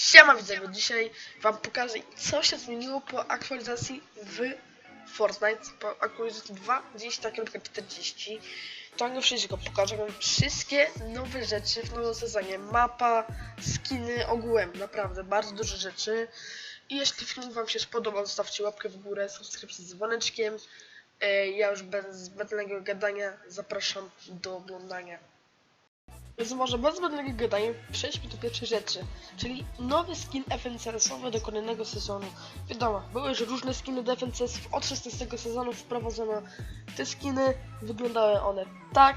Siema widzowie, dzisiaj wam pokażę co się zmieniło po aktualizacji w Fortnite, po aktualizacji 2.10.40 To nie wszystko, pokażę wam wszystkie nowe rzeczy w nowym sezonie, mapa, skiny, ogółem, naprawdę bardzo dużo rzeczy. I jeśli film wam się spodobał, zostawcie łapkę w górę, subskrypcję z dzwoneczkiem. E, Ja już bez zbędnego gadania zapraszam do oglądania więc może bez zbędnego gadania przejdźmy do pierwszej rzeczy, czyli nowy skin FNCS-owy do kolejnego sezonu. Wiadomo, były już różne skiny do FNCS, od 16 sezonu wprowadzono te skiny, wyglądały one tak,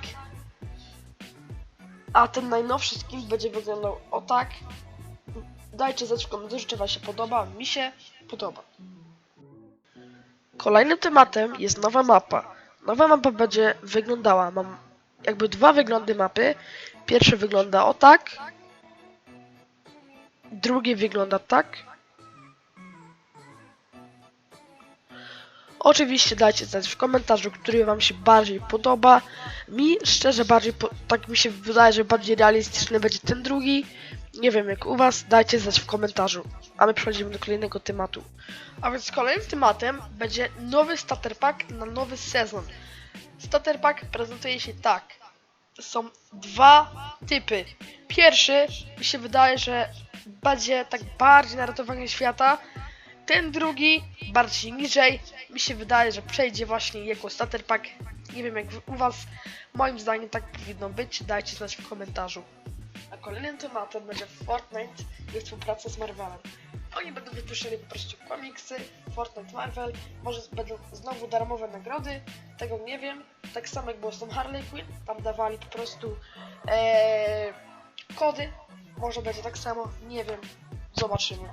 a ten najnowszy skin będzie wyglądał o tak. Dajcie znać w komentarzu, czy wam się podoba, mi się podoba. Kolejnym tematem jest nowa mapa. Nowa mapa będzie wyglądała, mam jakby dwa wyglądy mapy. Pierwszy wygląda o tak. Drugi wygląda tak. Oczywiście dajcie znać w komentarzu, który wam się bardziej podoba. Mi szczerze bardziej, tak mi się wydaje, że bardziej realistyczny będzie ten drugi. Nie wiem jak u was, dajcie znać w komentarzu. A my przechodzimy do kolejnego tematu. A więc kolejnym tematem będzie nowy starter pack na nowy sezon. Starter pack prezentuje się tak są dwa typy. Pierwszy mi się wydaje, że będzie tak bardziej na ratowanie świata. Ten drugi bardziej niżej. Mi się wydaje, że przejdzie właśnie jako starter pack. Nie wiem jak u was. Moim zdaniem tak powinno być. Dajcie znać w komentarzu. A kolejnym tematem będzie Fortnite i współpraca z Marvelem. Oni będą wypuszczali po prostu komiksy, Fortnite Marvel, może będą znowu darmowe nagrody, tego nie wiem. Tak samo jak było z tą Harley Quinn, tam dawali po prostu e, kody, może będzie tak samo, nie wiem, zobaczymy.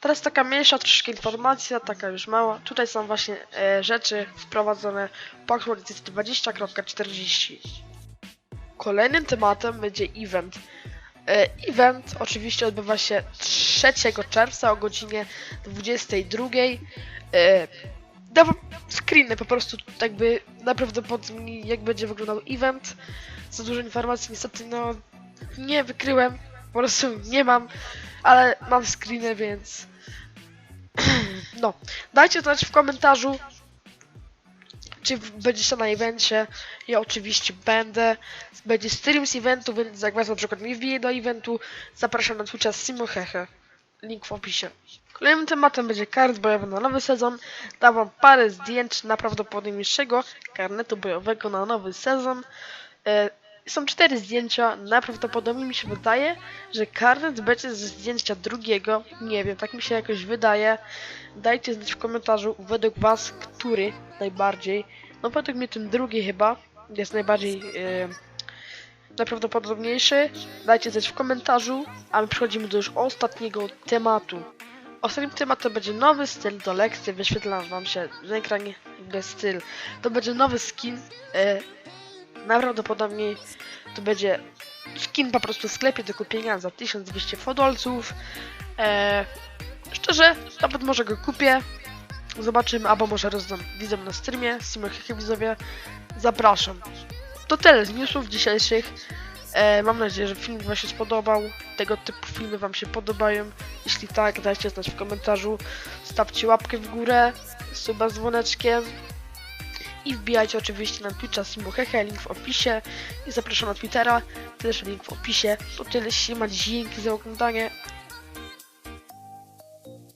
Teraz taka mniejsza troszkę informacja, taka już mała. Tutaj są właśnie e, rzeczy wprowadzone po aktualizacji 20.40. Kolejnym tematem będzie event. E, Event oczywiście odbywa się 3 czerwca o godzinie 22. E, Dawam screeny po prostu jakby najprawdopodobniej jak będzie wyglądał event. Za dużo informacji niestety no nie wykryłem, po prostu nie mam, ale mam screeny, więc no. Dajcie znać w komentarzu, czy w- będziecie na evencie. Ja oczywiście będę. Będzie stream z eventu, więc jak was na przykład nie wbije do eventu, zapraszam na Twitcha Simohehe. Link w opisie. Kolejnym tematem będzie kart bojowy na nowy sezon. Dam wam parę zdjęć najprawdopodobniejszego karnetu bojowego na nowy sezon. Są cztery zdjęcia. Najprawdopodobniej mi się wydaje, że karnet będzie ze zdjęcia drugiego. Nie wiem, tak mi się jakoś wydaje. Dajcie znać w komentarzu według was, który najbardziej. No według mnie ten drugi chyba jest najbardziej e, najprawdopodobniejszy. Dajcie znać w komentarzu, a my przechodzimy do już ostatniego tematu. Ostatnim tematem będzie nowy styl do lekcji. Wyświetlam wam się na ekranie jakby styl. To będzie nowy skin. E, najprawdopodobniej to będzie skin po prostu w sklepie do kupienia za 1200 fodolców. E, szczerze, nawet może go kupię. Zobaczymy, albo może rozdam widzom na streamie. Simulcake widzowie. Zapraszam. To tyle z newsów dzisiejszych. E, mam nadzieję, że film Wam się spodobał. Tego typu filmy Wam się podobają. Jeśli tak, dajcie znać w komentarzu. Stawcie łapkę w górę, suba z dzwoneczkiem. I wbijajcie oczywiście na Twitcha Simulhehe, link w opisie. I zapraszam na Twittera, też link w opisie. To tyle, siema, dzięki za oglądanie.